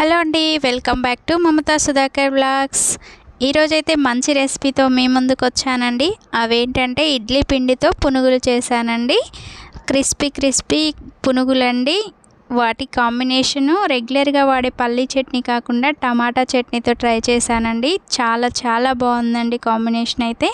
Hello అండి welcome back to Mamatha Sudhakar blogs. ఈరోజైతే మంచి రెసిపీతో మీ ముందుకు వచ్చానండి. అవేంటంటే ఇడ్లీ పిండితో పునుగులు చేశానండి. క్రిస్పీ క్రిస్పీ పునుగులండి. వాటి కాంబినేషను రెగ్యులర్గా వాడే పల్లీ చట్నీ కాకుండా టమాటా చట్నీతో ట్రై చేశానండి. చాలా చాలా బాగుందండి కాంబినేషన్ అయితే.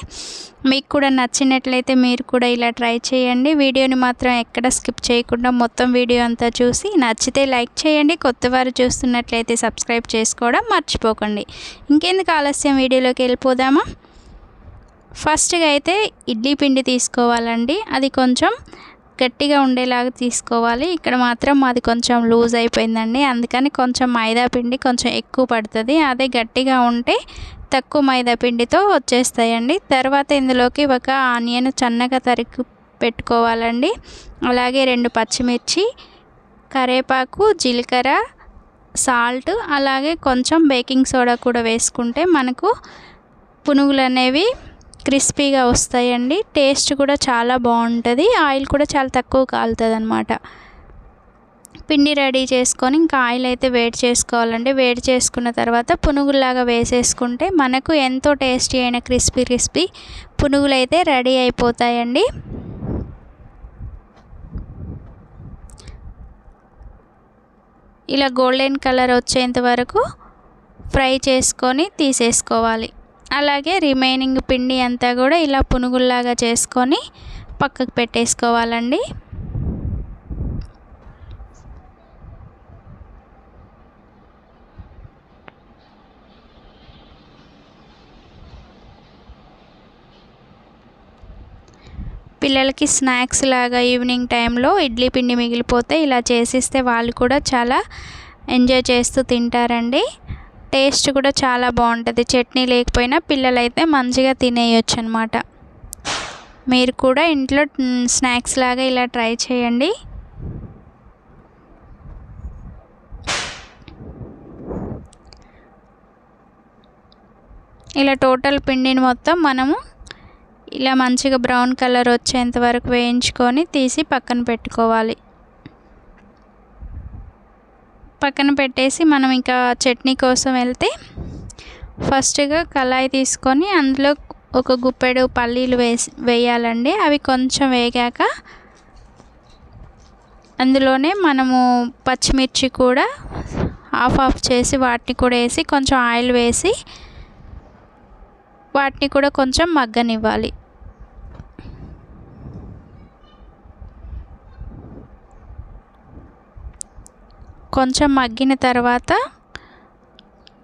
మీకు కూడా నచ్చినట్లయితే మీరు కూడా ఇలా ట్రై చేయండి. వీడియోని మాత్రం ఎక్కడ స్కిప్ చేయకుండా మొత్తం వీడియో అంతా చూసి నచ్చితే లైక్ చేయండి. కొత్త వారు చూస్తున్నట్లయితే సబ్స్క్రైబ్ చేసుకోవడం మర్చిపోకండి. ఇంకెందుకు ఆలస్యం? వీడియోలోకి వెళ్ళిపోదామా? ఫస్ట్గా అయితే ఇడ్లీ పిండి తీసుకోవాలండి. అది కొంచెం గట్టిగా ఉండేలాగా తీసుకోవాలి. ఇక్కడ మాత్రం మాది కొంచెం లూజ్ అయిపోయిందండి. అందుకని కొంచెం మైదా పిండి కొంచెం ఎక్కువ పడుతుంది. అదే గట్టిగా ఉంటే తక్కువ మైదా పిండితో వచ్చేస్తాయండి. తర్వాత ఇందులోకి ఒక ఆనియన్ సన్నగా తరిగి పెట్టుకోవాలండి. అలాగే రెండు పచ్చిమిర్చి కరేపాకు జీలకర్ర సాల్ట్ అలాగే కొంచెం బేకింగ్ సోడా కూడా వేసుకుంటే మనకు పునుగులు అనేవి క్రిస్పీగా వస్తాయండి. టేస్ట్ కూడా చాలా బాగుంటుంది. ఆయిల్ కూడా చాలా తక్కువ కాలుతుంది అనమాట పిండి రెడీ చేసుకొని ఇంకా ఆయిల్ అయితే వేడి చేసుకోవాలండి. వేడి చేసుకున్న తర్వాత పునుగుల్లాగా వేసేసుకుంటే మనకు ఎంతో టేస్టీ అయిన క్రిస్పీ క్రిస్పీ పునుగులు అయితే రెడీ అయిపోతాయండి. ఇలా గోల్డెన్ కలర్ వచ్చేంత వరకు ఫ్రై చేసుకొని తీసేసుకోవాలి. అలాగే రిమైనింగ్ పిండి అంతా కూడా ఇలా పునుగుల్లాగా చేసుకొని పక్కకు పెట్టేసుకోవాలండి. పిల్లలకి స్నాక్స్ లాగా ఈవినింగ్ టైంలో ఇడ్లీ పిండి మిగిలిపోతే ఇలా చేసిస్తే వాళ్ళు కూడా చాలా ఎంజాయ్ చేస్తూ తింటారండి. టేస్ట్ కూడా చాలా బాగుంటుంది. చట్నీ లేకపోయినా పిల్లలైతే మంచిగా తినేయచ్చు అనమాట మీరు కూడా ఇంట్లో స్నాక్స్ లాగా ఇలా ట్రై చేయండి. ఇలా టోటల్ పిండిని మొత్తం మనము ఇలా మంచిగా బ్రౌన్ కలర్ వచ్చేంత వరకు వేయించుకొని తీసి పక్కన పెట్టుకోవాలి. పక్కన పెట్టేసి మనం ఇంకా చట్నీ కోసం వెళ్తే ఫస్ట్గా కళాయి తీసుకొని అందులో ఒక గుప్పెడు పల్లీలు వేసి వేయాలండి. అవి కొంచెం వేగాక అందులోనే మనము పచ్చిమిర్చి కూడా ఆఫ్ ఆఫ్ చేసి వాటిని కూడా వేసి కొంచెం ఆయిల్ వేసి వాటిని కూడా కొంచెం మగ్గనివ్వాలి. కొంచెం మగ్గిన తర్వాత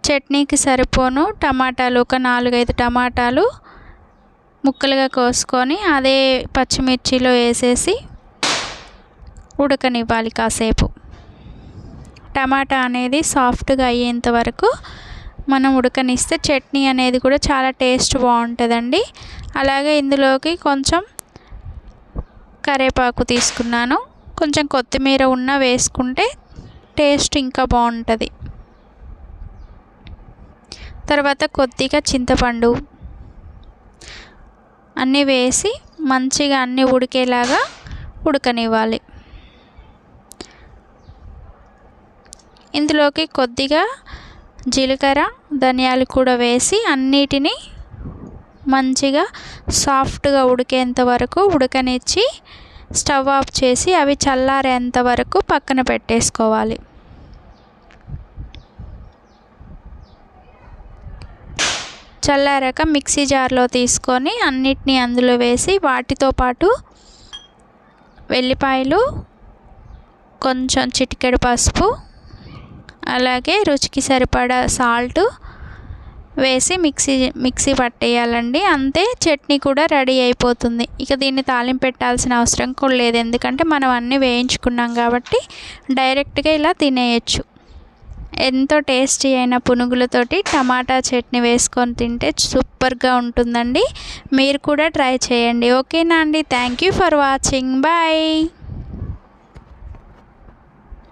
చట్నీకి సరిపోను టమాటాలు ఒక నాలుగైదు టమాటాలు ముక్కలుగా కోసుకొని అదే పచ్చిమిర్చిలో వేసేసి ఉడకనివ్వాలి కాసేపు. టమాటా అనేది సాఫ్ట్గా అయ్యేంత వరకు మనం ఉడకనిస్తే చట్నీ అనేది కూడా చాలా టేస్ట్ బాగుంటుందండి. అలాగే ఇందులోకి కొంచెం కరేపాకు తీసుకున్నాను. కొంచెం కొత్తిమీర ఉన్న వేసుకుంటే టేస్ట్ ఇంకా బాగుంటుంది. తర్వాత కొద్దిగా చింతపండు అన్నీ వేసి మంచిగా అన్నీ ఉడికేలాగా ఉడకనివ్వాలి. ఇందులోకి కొద్దిగా జీలకర్ర ధనియాలు కూడా వేసి అన్నిటినీ మంచిగా సాఫ్ట్గా ఉడికేంత వరకు ఉడకనిచ్చి స్టవ్ ఆఫ్ చేసి అవి చల్లారేంత వరకు పక్కన పెట్టేసుకోవాలి. చల్లారాక మిక్సీ జార్లో తీసుకొని అన్నిటినీ అందులో వేసి వాటితో పాటు వెల్లిపాయలు కొంచెం చిటికెడు పసుపు అలాగే రుచికి సరిపడా సాల్ట్ వేసి మిక్సీ మిక్సీ పట్టేయాలండి. అంతే చట్నీ కూడా రెడీ అయిపోతుంది. ఇక దీన్ని తాలింపు పెట్టాల్సిన అవసరం కూడా లేదు. ఎందుకంటే మనం అన్నీ వేయించుకున్నాం కాబట్టి డైరెక్ట్గా ఇలా తినేయచ్చు. ఎంతో టేస్టీ అయిన పునుగులతోటి టమాటా చట్నీ వేసుకొని తింటే సూపర్గా ఉంటుందండి. మీరు కూడా ట్రై చేయండి. ఓకేనా అండి? Thank you for watching. Bye.